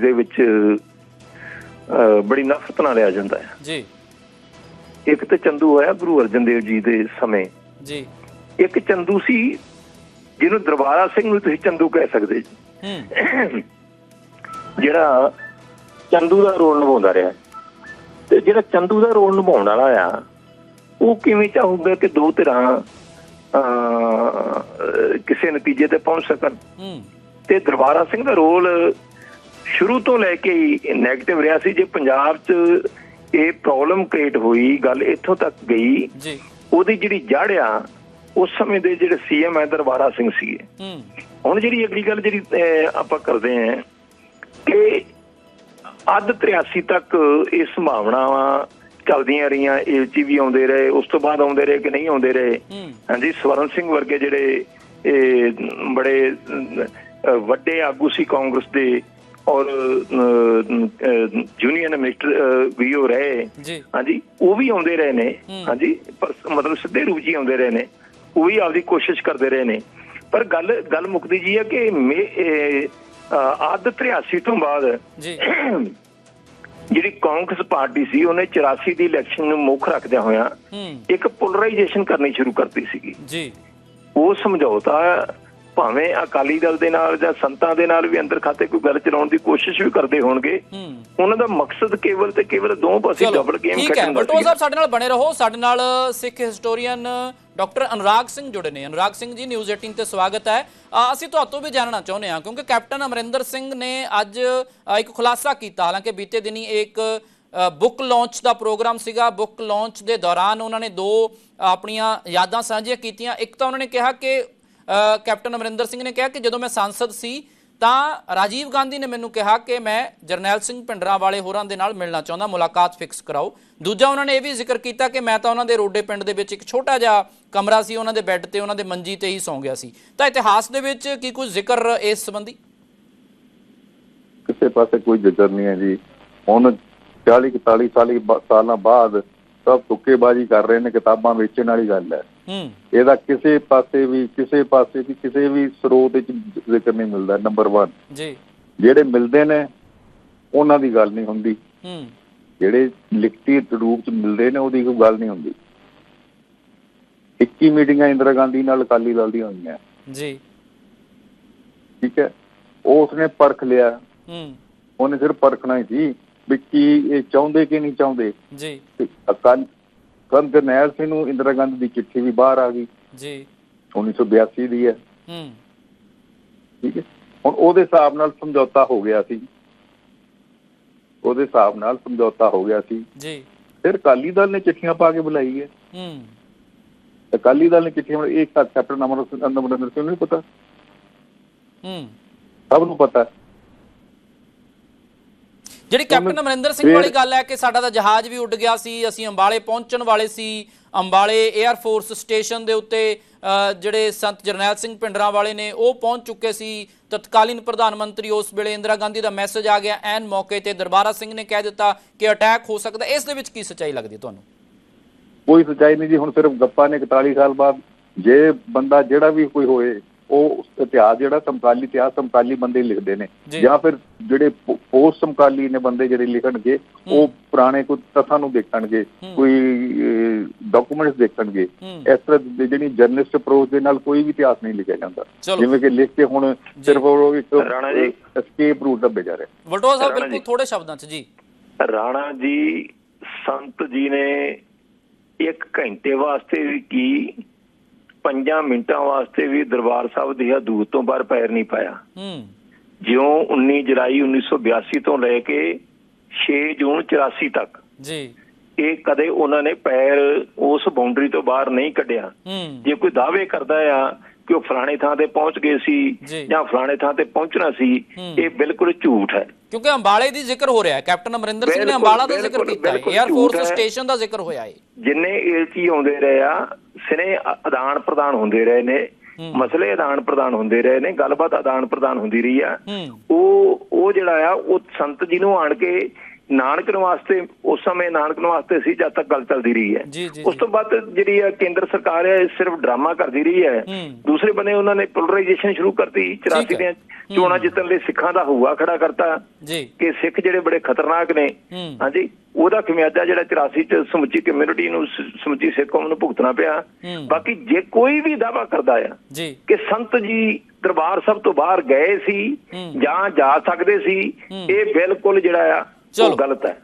ਦੇ ਵਿੱਚ ਬੜੀ ਨਫ਼ਰਤ ਨਾਲ ਲਿਆ ਜਾਂਦਾ ਹੈ। ਜੀ। ਇੱਕ ਤੇ ਚੰਦੂ ਹੋਇਆ ਗੁਰੂ ਅਰਜਨ ਦੇਵ ਜੀ ਦੇ ਸਮੇਂ। ਜੀ। ਇੱਕ ਚੰਦੂ ਸੀ ਜਿਹਨੂੰ ਦਰਬਾਰਾ ਸਿੰਘ ਨੂੰ ਤੁਸੀਂ ਚੰਦੂ ਕਹਿ ਸਕਦੇ ਜੀ। ਹੂੰ। ਜਿਹੜਾ ਚੰਦੂ ਦਾ ਰੋਲ ਨਿਭਾਉਂਦਾ ਰਿਹਾ। ਤੇ ਜਿਹੜਾ ਚੰਦੂ ਦਾ ਰੋਲ ਨਿਭਾਉਣ ਵਾਲਾ ਆ ਉਹ ਕਿਵੇਂ ਚਾਹੂਗਾ ਕਿ ਦੋ ਧਿਰਾਂ ਕਿਸੇ ਨਤੀਜੇ ਤੇ ਪਹੁੰਚ ਸਕਣ? ਤੇ ਦਰਬਾਰਾ ਸਿੰਘ ਦਾ ਰੋਲ ਸ਼ੁਰੂ ਤੋਂ ਲੈ ਕੇ ਹੀ 네ਗੇਟਿਵ ਰਿਹਾ ਸੀ। ਜੇ ਪੰਜਾਬ 'ਚ ਇਹ ਪ੍ਰੋਬਲਮ ਕ੍ਰੀਏਟ ਹੋਈ ਗੱਲ ਇੱਥੋਂ ਤੱਕ ਗਈ ਜੀ। ਉਹਦੀ ਜਿਹੜੀ ਜੜ ਆ ਉਸ ਸਮੇਂ ਦੇ ਜਿਹੜੇ ਸੀਐਮ ਹੈ ਦਰਬਾਰਾ ਸਿੰਘ ਸੀਗੇ। ਹੂੰ। ਹੁਣ ਜਿਹੜੀ ਅਗਲੀ ਗੱਲ ਜਿਹੜੀ ਆਪਾਂ ਕਰਦੇ ਆਂ ਕਿ ਅੱਧ 83 ਤੱਕ ਇਹ ਸੰਭਾਵਨਾਵਾਂ ਚੱਲਦੀਆਂ ਰਹੀਆਂ। ਇਹ 'ਚ ਵੀ ਆਉਂਦੇ ਰਹੇ ਉਸ ਤੋਂ ਬਾਅਦ ਆਉਂਦੇ ਰਹੇ ਕਿ ਨਹੀਂ ਆਉਂਦੇ ਰਹੇ। ਹਾਂਜੀ ਸਵਰਨ ਸਿੰਘ ਵਰਗੇ ਜਿਹੜੇ ਇਹ ਬੜੇ ਵੱਡੇ ਆਗੂ ਸੀ ਕਾਂਗਰਸ ਦੇ ਔਰ ਜੂਨੀਅਰ ਮਿਨਿਸਟਰ ਵੀ ਉਹ ਰਹੇ। ਜੀ। ਹਾਂਜੀ ਉਹ ਵੀ ਆਉਂਦੇ ਰਹੇ ਨੇ। ਹੂੰ। ਹਾਂਜੀ ਪਰ ਮਤਲਬ ਸਿੱਧੇ ਰੂਪ ਹੀ ਆਉਂਦੇ ਰਹੇ ਨੇ। ਉਹ ਵੀ ਆਪਦੀ ਕੋਸ਼ਿਸ਼ ਕਰਦੇ ਰਹੇ ਨੇ। ਪਰ ਗੱਲ ਗੱਲ ਮੁੱਕਦੀ ਜੀ ਹੈ ਕਿ ਆਦ 83 ਤੋਂ ਬਾਅਦ ਜੀ। ਜਿਹੜੀ ਕਾਂਗਰਸ ਪਾਰਟੀ ਸੀ ਉਹਨੇ 84 ਦੀ ਇਲੈਕਸ਼ਨ ਨੂੰ ਮੁੱਖ ਰੱਖਦਿਆਂ ਹੋਇਆਂ ਹੂੰ। ਇੱਕ ਪੋਲਰਾਈਜੇਸ਼ਨ ਕਰਨੀ ਸ਼ੁਰੂ ਕਰਤੀ ਸੀਗੀ। ਜੀ। ਉਹ ਸਮਝੌਤਾ ਭਾਵੇਂ ਅਕਾਲੀ ਦਲ ਦੇ ਨਾਲ ਜਾਂ ਸੰਤਾਂ ਦੇ ਨਾਲ ਵੀ ਅੰਦਰ ਖਾਤੇ ਕੋਈ ਗੱਲ ਚਲਾਉਣ ਦੀ ਕੋਸ਼ਿਸ਼ ਵੀ ਕਰਦੇ ਹੋਣਗੇ ਉਹਨਾਂ ਦਾ ਮਕਸਦ ਕੇਵਲ ਤੇ ਕੇਵਲ ਦੋ ਪਾਸੇ ਡਬਲ ਗੇਮ ਖੇਡਣ ਦਾ ਸੀ ਸਾਹਿਬ ਸਾਡੇ ਨਾਲ ਬਣੇ ਰਹੋ। ਸਾਡੇ ਨਾਲ ਸਿੱਖ ਹਿਸਟੋਰੀਅਨ ਡਾਕਟਰ ਅਨੁਰਾਗ ਸਿੰਘ ਜੁੜੇ ਨੇ। ਅਨੁਰਾਗ ਸਿੰਘ ਜੀ ਨਿਊਜ਼ 18 ਤੇ ਸਵਾਗਤ ਹੈ। ਅਸੀਂ ਤੁਹਾਤੋਂ ਵੀ ਜਾਣਨਾ ਚਾਹੁੰਦੇ ਹਾਂ ਕਿਉਂਕਿ ਕੈਪਟਨ ਅਮਰਿੰਦਰ ਸਿੰਘ ਨੇ ਅੱਜ ਇੱਕ ਖੁਲਾਸਾ ਕੀਤਾ। ਹਾਲਾਂਕਿ ਬੀਤੇ ਦਿਨੀ ਇੱਕ ਬੁੱਕ ਲਾਂਚ ਦਾ ਪ੍ਰੋਗਰਾਮ ਸੀਗਾ। ਬੁੱਕ ਲਾਂਚ ਦੇ ਦੌਰਾਨ ਉਹਨਾਂ ਨੇ ਦੋ ਆਪਣੀਆਂ ਯਾਦਾਂ ਸਾਂਝੀਆਂ ਕੀਤੀਆਂ। ਇੱਕ ਤਾਂ ਉਹਨਾਂ ਨੇ ਕਿਹਾ ਕਿ ਕੈਪਟਨ ਅਮਰਿੰਦਰ ਸਿੰਘ ਨੇ ਕਿਹਾ ਕਿ ਜਦੋਂ ਮੈਂ ਸੰਸਦ ਸੀ, ਤਾਂ ਰਾਜੀਵ ਗਾਂਧੀ ਨੇ ਮੈਨੂੰ ਕਿਹਾ ਕਿ ਮੈਂ ਜਰਨੈਲ ਸਿੰਘ ਭਿੰਡਰਾਂ ਵਾਲੇ ਹੋਰਾਂ ਦੇ ਨਾਲ ਮਿਲਣਾ ਚਾਹੁੰਦਾ, ਮੁਲਾਕਾਤ ਫਿਕਸ ਕਰਾਓ। ਦੂਜਾ ਉਹਨਾਂ ਨੇ ਇਹ ਵੀ ਜ਼ਿਕਰ ਕੀਤਾ ਕਿ ਮੈਂ ਤਾਂ ਉਹਨਾਂ ਦੇ ਰੋਡੇ ਪਿੰਡ ਦੇ ਵਿੱਚ ਇੱਕ ਛੋਟਾ ਜਿਹਾ ਕਮਰਾ ਸੀ, ਉਹਨਾਂ ਦੇ ਬੈੱਡ ਤੇ ਉਹਨਾਂ ਦੇ ਮੰਜੀ ਤੇ ਹੀ ਸੌਂ ਗਿਆ ਸੀ। ਤਾਂ ਇਤਿਹਾਸ ਦੇ ਵਿੱਚ ਕੀ ਕੁਝ ਜ਼ਿਕਰ ਇਸ ਸੰਬੰਧੀ? ਕਿਸੇ ਪਾਸੇ ਕੋਈ ਜ਼ਿਕਰ ਨਹੀਂ ਹੈ ਜੀ। ਹੁਣ 40 41 ਸਾਲੀ ਸਾਲਾਂ ਬਾਅਦ ਸਭ ਤੁੱਕੇਬਾਜ਼ੀ ਕਰ ਰਹੇ ਨੇ, ਕਿਤਾਬਾਂ ਵੇਚਣ ਵਾਲੀ ਗੱਲ ਹੈ। ਇਹਦਾ ਕਿਸੇ ਪਾਸੇ ਵੀ ਕਿਸੇ ਪਾਸੇ ਵੀ ਕਿਸੇ ਵੀ ਸਰੋਤ ਵਿੱਚ ਜ਼ਿਕਰ ਨਹੀਂ ਮਿਲਦਾ ਨੰਬਰ 1 ਜੀ। ਜਿਹੜੇ ਮਿਲਦੇ ਨੇ ਉਹਨਾਂ ਦੀ ਗੱਲ ਨਹੀਂ ਹੁੰਦੀ। ਹੂੰ। ਜਿਹੜੇ ਲਿਖਤੀ ਰੂਪ ਚ ਮਿਲਦੇ ਨੇ ਉਹਦੀ ਕੋਈ ਗੱਲ ਨਹੀਂ ਹੁੰਦੀ। 21 ਮੀਟਿੰਗਾਂ ਇੰਦਰਾ ਗਾਂਧੀ ਨਾਲ ਅਕਾਲੀ ਦਲ ਦੀਆਂ ਹੋਈਆਂ। ਜੀ। ਠੀਕ ਹੈ। ਉਹ ਉਸਨੇ ਪਰਖ ਲਿਆ। ਹੂੰ। ਉਹਨੇ ਸਿਰਫ ਪਰਖਣਾ ਹੀ ਸੀ ਵੀ ਕੀ ਇਹ ਚਾਹੁੰਦੇ ਕਿ ਨਹੀਂ ਚਾਹੁੰਦੇ। ਜੀ। ਤੇ ਅਕਾਲ ਕੰਦ ਜਰਨੈਲ ਸਿੰਘ ਨੂੰ ਇੰਦਰਾ ਗਾਂਧੀ ਦੀ ਚਿੱਠੀ ਵੀ ਬਾਹਰ ਆ ਗਈ। ਜੀ। 1982 ਦੀ ਹੈ। ਹੂੰ। ਠੀਕ ਹੈ। ਹੁਣ ਉਹਦੇ ਹਿਸਾਬ ਨਾਲ ਸਮਝੌਤਾ ਹੋ ਗਿਆ ਸੀ। ਉਹਦੇ ਹਿਸਾਬ ਨਾਲ ਸਮਝੌਤਾ ਹੋ ਗਿਆ ਸੀ। ਜੀ। ਫਿਰ ਅਕਾਲੀ ਦਲ ਨੇ ਚਿੱਠੀਆਂ ਪਾ ਕੇ ਬੁਲਾਈ ਹੈ। ਹੂੰ। ਅਕਾਲੀ ਦਲ ਨੇ ਚਿੱਠੀਆਂ ਇਹ ਕੈਪਟਨ ਅਮਰਿੰਦਰ ਅਮਰਿੰਦਰ ਸਿੰਘ ਨੂੰ ਨਹੀਂ ਪਤਾ। ਹੂੰ। ਸਭ ਨੂੰ ਪਤਾ। ਹੈ। ਜਿਹੜੀ ਕੈਪਟਨ ਅਮਰਿੰਦਰ ਸਿੰਘ ਵਾਲੀ ਗੱਲ ਹੈ ਕਿ ਸਾਡਾ ਤਾਂ ਜਹਾਜ਼ ਵੀ ਉੱਡ ਗਿਆ ਸੀ ਅਸੀਂ ਅੰਬਾਲੇ ਪਹੁੰਚਣ ਵਾਲੇ ਸੀ ਅੰਬਾਲੇ 에ਅਰ ਫੋਰਸ ਸਟੇਸ਼ਨ ਦੇ ਉੱਤੇ ਜਿਹੜੇ ਸੰਤ ਜਰਨੈਲ ਸਿੰਘ ਪਿੰਡਰਾਂ ਵਾਲੇ ਨੇ ਉਹ ਪਹੁੰਚ ਚੁੱਕੇ ਸੀ। ਤਤਕਾਲੀਨ ਪ੍ਰਧਾਨ ਮੰਤਰੀ ਉਸ ਵੇਲੇ ਇੰਦਰਾ ਗਾਂਧੀ ਦਾ ਮੈਸੇਜ ਆ ਗਿਆ ਐਨ ਮੌਕੇ ਤੇ ਦਰਬਾਰਾ ਸਿੰਘ ਨੇ ਕਹਿ ਦਿੱਤਾ ਕਿ ਅਟੈਕ ਹੋ ਸਕਦਾ। ਇਸ ਦੇ ਵਿੱਚ ਕੀ ਸੱਚਾਈ ਲੱਗਦੀ ਤੁਹਾਨੂੰ? ਕੋਈ ਸੱਚਾਈ ਨਹੀਂ ਜੀ ਹੁਣ ਸਿਰਫ ਗੱਪਾਂ ਨੇ 41 ਸਾਲ ਬਾਅਦ। ਜੇ ਬੰਦਾ ਜਿਹੜਾ ਵੀ ਕੋਈ ਹੋਏ ਉਹ ਇਤਿਹਾਸ ਜਿਹੜਾ ਸਮਕਾਲੀ ਇਤਿਹਾਸ ਸਮਕਾਲੀ ਬੰਦੇ ਲਿਖਦੇ ਨੇ ਜੀ। ਫਿਰ ਜਿਹੜੇ ਪੋਸਟ ਸਮਕਾਲੀ ਨੇ ਬੰਦੇ ਜਿਹੜੇ ਲਿਖਣਗੇ ਉਹ ਪੁਰਾਣੇ ਕੋਈ ਤਥਾਂ ਨੂੰ ਦੇਖਣਗੇ। ਕੋਈ ਡਾਕੂਮੈਂਟਸ ਦੇਖਣਗੇ ਇਸ ਤਰ੍ਹਾਂ ਦੀ ਜਿਹੜੀ ਜਰਨਲਿਸਟ ਅਪਰੋਚ ਦੇ ਨਾਲ ਕੋਈ ਵੀ ਇਤਿਹਾਸ ਨਹੀਂ ਲਿਖਿਆ ਜਾਂਦਾ। ਜਿਵੇਂ ਕਿ ਲਿਖ ਕੇ ਹੁਣ ਸਿਰਫ ਉਹ ਇੱਕ ਰਾਣਾ ਜੀ। ਐਸਕੇਪ ਰੂਟ ਦੱਬੇ ਜਾ ਰਹੇ ਵਲਟੋਆ ਸਾਹਿਬ ਬਿਲਕੁਲ। ਥੋੜੇ ਸ਼ਬਦਾਂ 'ਚ ਜੀ ਰਾਣਾ ਜੀ ਸੰਤ ਜੀ ਨੇ ਇੱਕ ਘੰਟੇ ਵਾਸਤੇ ਵੀ ਕੀ ਪੰਜਾਂ ਮਿੰਟਾਂ ਵਾਸਤੇ ਵੀ ਦਰਬਾਰ ਸਾਹਿਬ ਦੀ ਹਦੂਦ ਤੋਂ ਬਾਹਰ ਪੈਰ ਨਹੀਂ ਪਾਇਆ। ਹੂੰ। ਜਿਉਂ 19 ਜੁਲਾਈ 1982 ਤੋਂ ਲੈ ਕੇ 6 ਜੂਨ 84 ਤੱਕ ਜੀ। ਇਹ ਕਦੇ ਉਹਨਾਂ ਨੇ ਪੈਰ ਉਸ ਬਾਉਂਡਰੀ ਤੋਂ ਬਾਹਰ ਨਹੀਂ ਕੱਢਿਆ। ਹੂੰ। ਜੇ ਕੋਈ ਦਾਅਵੇ ਕਰਦਾ ਆ ਕਿ ਉਹ ਫਲਾਣੇ ਥਾਂ ਤੇ ਪਹੁੰਚ ਗਏ। ਸੀ ਜਾਂ। ਫਲਾਣੇ ਥਾਂ ਤੇ ਪਹੁੰਚਣਾ ਸੀ। ਇਹ ਬਿਲਕੁਲ ਝੂਠ ਹੈ। ਕਿਉਂਕਿ ਅੰਬਾਲੇ ਦੀ ਜ਼ਿਕਰ ਹੋ ਰਿਹਾ ਹੈ। ਕੈਪਟਨ ਅਮਰਿੰਦਰ ਸਿੰਘ ਨੇ ਅੰਬਾਲਾ ਦਾ ਜ਼ਿਕਰ ਕੀਤਾ ਹੈ। Air force. ਸਟੇਸ਼ਨ ਦਾ ਜ਼ਿਕਰ ਹੋਇਆ ਹੈ। ਜਿੰਨੇ ਏਲਚੀ ਆਉਂਦੇ ਰਹੇ ਆ ਸਿਨੇ ਆਦਾਨ ਪ੍ਰਦਾਨ ਹੁੰਦੇ ਰਹੇ ਨੇ। ਮਸਲੇ ਆਦਾਨ ਪ੍ਰਦਾਨ ਹੁੰਦੇ ਰਹੇ ਨੇ ਗੱਲਬਾਤ ਆਦਾਨ ਪ੍ਰਦਾਨ ਹੁੰਦੀ ਰਹੀ ਆ ਉਹ ਉਹ ਜਿਹੜਾ ਆ ਉਹ ਸੰਤ ਜੀ ਨੂੰ ਆਣ ਕੇ ਨਾਨਕ ਨੂੰ ਵਾਸਤੇ ਉਸ ਸਮੇਂ ਨਾਨਕ ਨੂੰ ਵਾਸਤੇ ਸੀ ਜਦ ਤੱਕ ਗੱਲ ਚੱਲਦੀ ਰਹੀ ਹੈ ਉਸ ਤੋਂ ਬਾਅਦ ਜਿਹੜੀ ਆ ਕੇਂਦਰ ਸਰਕਾਰ ਹੈ ਸਿਰਫ ਡਰਾਮਾ ਕਰਦੀ ਰਹੀ ਹੈ। ਦੂਸਰੇ ਬੰਨੇ ਉਹਨਾਂ ਨੇ ਪੋਲਰਾਈਜੇਸ਼ਨ ਸ਼ੁਰੂ ਕਰਤੀ 84 ਠੀਕ ਹੈ। ਦੀਆਂ ਚੋਣਾਂ ਜਿੱਤਣ ਲਈ ਸਿੱਖਾਂ ਦਾ ਹੂਆ ਖੜਾ ਕਰਤਾ ਜੀ ਕਿ ਸਿੱਖ ਜਿਹੜੇ ਬੜੇ ਖਤਰਨਾਕ ਨੇ ਹਾਂਜੀ ਉਹਦਾ ਖਮਿਆਜਾ ਜਿਹੜਾ 84 ਚ ਸਮੁੱਚੀ ਕਮਿਊਨਿਟੀ ਨੂੰ ਸਮੁੱਚੀ ਸਿੱਖ ਕੌਮ ਨੂੰ ਭੁਗਤਣਾ ਪਿਆ। ਬਾਕੀ ਜੇ ਕੋਈ ਵੀ ਦਾਵਾ ਕਰਦਾ ਆ ਕਿ ਸੰਤ ਜੀ ਦਰਬਾਰ ਸਭ ਤੋਂ ਬਾਹਰ ਗਏ ਸੀ। ਜਾਂ ਜਾ ਸਕਦੇ ਸੀ। ਇਹ ਬਿਲਕੁਲ ਜਿਹੜਾ ਆ। ਉਹ ਗਲਤ ਹੈ